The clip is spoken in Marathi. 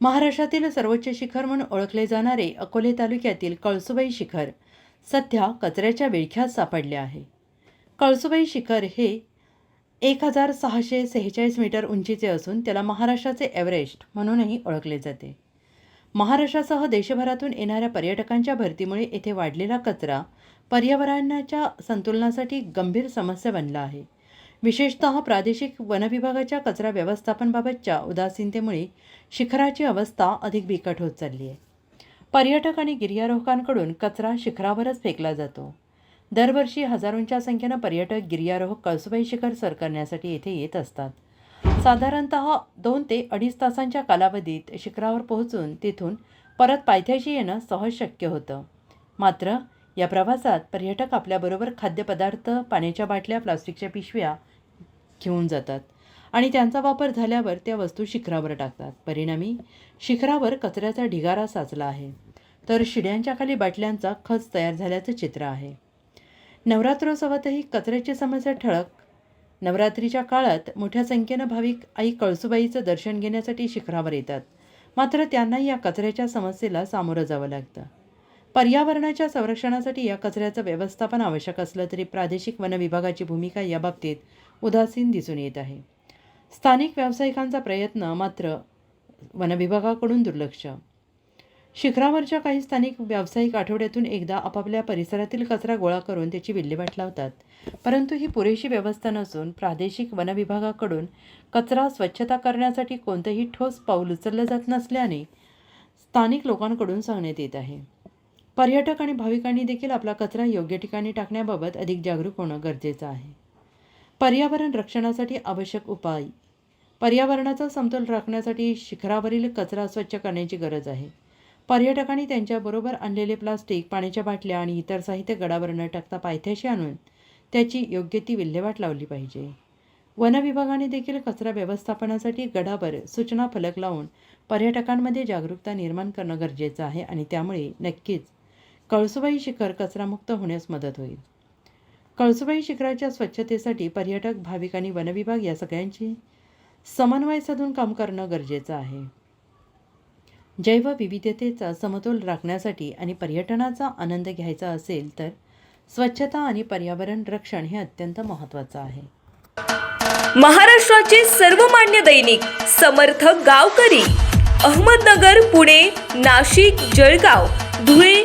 महाराष्ट्रातील सर्वोच्च शिखर म्हणून ओळखले जाणारे अकोले तालुक्यातील कळसुबाई शिखर सध्या कचऱ्याच्या विळख्यात सापडले आहे. कळसुबाई शिखर हे एक हजार सहाशे सेहेचाळीस मीटर उंचीचे असून त्याला महाराष्ट्राचे एव्हरेस्ट म्हणूनही ओळखले जाते. महाराष्ट्रासह देशभरातून येणाऱ्या पर्यटकांच्या भरतीमुळे येथे वाढलेला कचरा पर्यावरणाच्या संतुलनासाठी गंभीर समस्या बनला आहे. विशेषतः प्रादेशिक वनविभागाच्या कचरा व्यवस्थापनबाबतच्या उदासीनतेमुळे शिखराची अवस्था अधिक बिकट होत चालली आहे. पर्यटक आणि गिर्यारोहकांकडून कचरा शिखरावरच फेकला जातो. दरवर्षी हजारोंच्या संख्येनं पर्यटक गिर्यारोहक कळसुबाई शिखर सर करण्यासाठी येथे येत असतात. साधारणत दोन ते अडीच तासांच्या कालावधीत शिखरावर पोहोचून तिथून परत पायथ्याशी येणं सहज शक्य होतं. मात्र या प्रवासात पर्यटक आपल्याबरोबर खाद्यपदार्थ पाण्याच्या बाटल्या प्लास्टिकच्या पिशव्या घेऊन जातात. आणि त्यांचा वापर झाल्यावर त्या वस्तू शिखरावर टाकतात. परिणामी शिखरावर कचऱ्याचा ढिगारा साचला आहे. तर शिड्यांच्या खाली बाटल्यांचा खच तयार झाल्याचं चित्र आहे. नवरात्रोत्सवातही कचऱ्याची समस्या ठळक. नवरात्रीच्या काळात मोठ्या संख्येनं भाविक आई कळसुबाईचं दर्शन घेण्यासाठी शिखरावर येतात. मात्र त्यांना या कचऱ्याच्या समस्येला सामोरं जावं लागतं. पर्यावरणाच्या संरक्षणासाठी या कचऱ्याचं व्यवस्थापन आवश्यक असलं तरी प्रादेशिक वन विभागाची भूमिका याबाबतीत उदासीन दिसून येत आहे. स्थानिक व्यावसायिकांचा प्रयत्न मात्र वनविभागाकडून दुर्लक्ष. शिखरावरच्या काही स्थानिक व्यावसायिक आठवड्यातून एकदा आपापल्या परिसरातील कचरा गोळा करून त्याची विल्हेवाट लावतात. परंतु ही पुरेशी व्यवस्था नसून प्रादेशिक वनविभागाकडून कचरा स्वच्छता करण्यासाठी कोणतंही ठोस पाऊल उचललं जात नसल्याने स्थानिक लोकांकडून सांगण्यात येत आहे. पर्यटक आणि भाविकांनी देखील आपला कचरा योग्य ठिकाणी टाकण्याबाबत अधिक जागरूक होणं गरजेचं आहे. पर्यावरण रक्षणासाठी आवश्यक उपाय. पर्यावरणाचा समतोल राखण्यासाठी शिखरावरील कचरा स्वच्छ करण्याची गरज आहे. पर्यटकांनी त्यांच्याबरोबर आणलेले प्लास्टिक पाण्याच्या बाटल्या आणि इतर साहित्य गडावर न टाकता पायथ्याशी आणून त्याची योग्य ती विल्हेवाट लावली पाहिजे. वनविभागाने देखील कचरा व्यवस्थापनासाठी गडावर सूचना फलक लावून पर्यटकांमध्ये जागरूकता निर्माण करणं गरजेचं आहे आणि त्यामुळे नक्कीच कळसुबाई शिखर कचरामुक्त होण्यास मदत होईल. कळसुबाई शिखराच्या स्वच्छतेसाठी पर्यटक भाविक आणि वनविभाग या सगळ्यांची समन्वय साधून काम करणं गरजेचं आहे. जैवविविधतेचा समतोल राखण्यासाठी आणि पर्यटनाचा आनंद घ्यायचा असेल तर स्वच्छता आणि पर्यावरण रक्षण हे अत्यंत महत्त्वाचं आहे. महाराष्ट्राचे सर्वमान्य दैनिक समर्थ गावकरी अहमदनगर पुणे नाशिक जळगाव धुळे